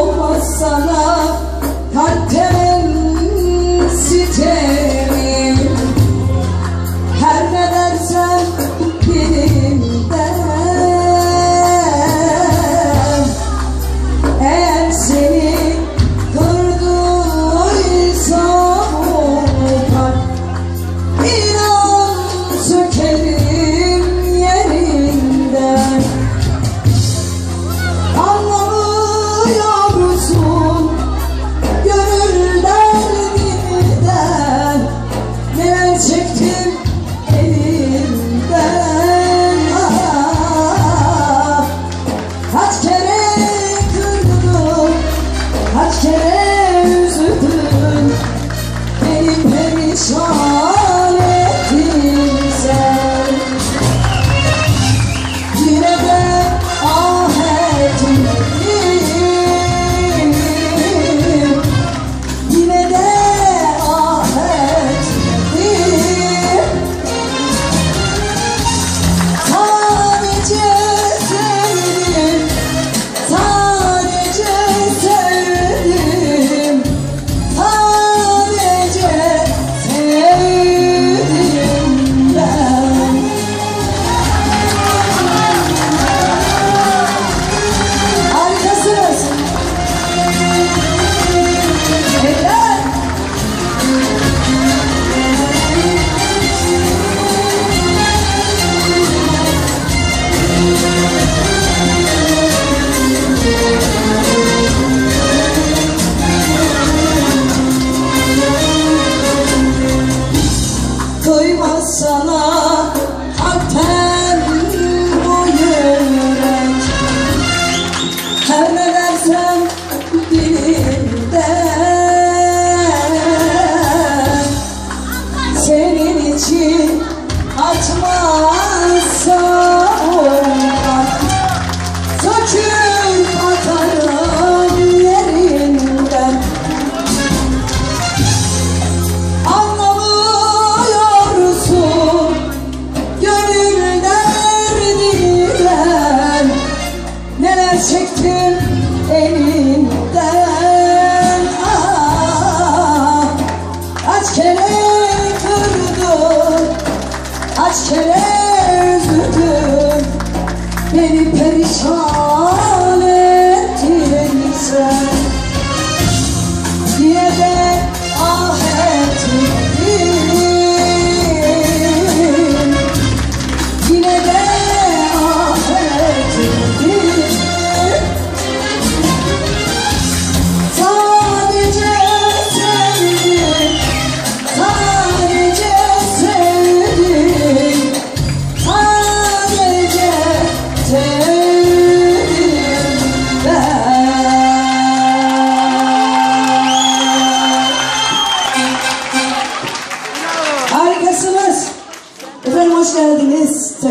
olmazsa da kaderim çektim elinden. Ah, Kaç kere kırdım, kaç kere üzüldüm Beni perişan